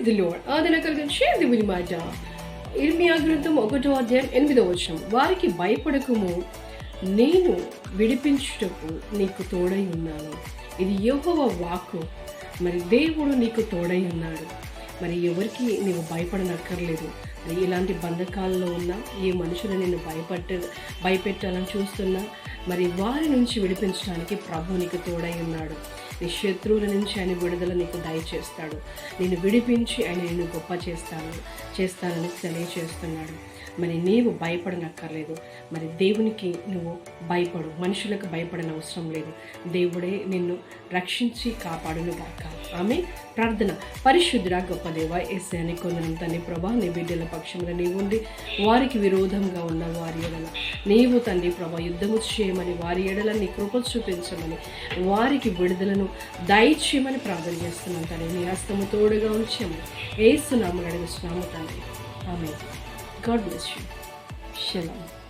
The load ఆదరణ కలిగించే దేవుని మాట ఇర్మియా గ్రంథం ఒకటో అధ్యాయం ఎనిమిదో వచ్చాం వారికి భయపడకము. నేను విడిపించుటకు నీకు తోడై ఉన్నాను. ఇది యెహోవ వాక్కు. మరి దేవుడు నీకు తోడై ఉన్నాడు. మరి ఎవరికి నీవు భయపడనక్కర్లేదు. మరి ఇలాంటి బంధకాల్లో ఉన్నా ఏ మనుషులు నిన్ను భయపట్ట భయపెట్టాలని చూస్తున్నా మరి వారి నుంచి విడిపించడానికి ప్రభు నీకు తోడై ఉన్నాడు. నీ శత్రువుల నుంచి ఆయన విడుదల నీకు దయచేస్తాడు. నేను విడిపించి ఆయన నిన్ను గొప్ప చేస్తాను చేస్తానని తెలియచేస్తున్నాడు. మరి నీవు భయపడనక్కర్లేదు. మరి దేవునికి నువ్వు భయపడు. మనుషులకు భయపడని అవసరం లేదు. దేవుడే నిన్ను రక్షించి కాపాడును గాక. ఆమె ప్రార్థన. పరిశుద్ధుడ గొప్ప దేవ ఎస్ఐని కొందరం తండ్రి ప్రభా నీ బిడ్డల పక్షంలో నీవుండి వారికి విరోధంగా ఉన్న వారి నీవు తండ్రి ప్రభా యుద్ధము చేయమని వారి ఎడల నీ కృప చూపించమని వారికి విడుదలను దయచేయమని ప్రార్థన చేస్తున్నాం తండ్రి. నీ హస్తము తోడుగా ఉంచాము ఏసునామని అడుగుతున్నాము తండ్రి. ఆమె గాడ్ బ్లెస్ యూ. షలాం.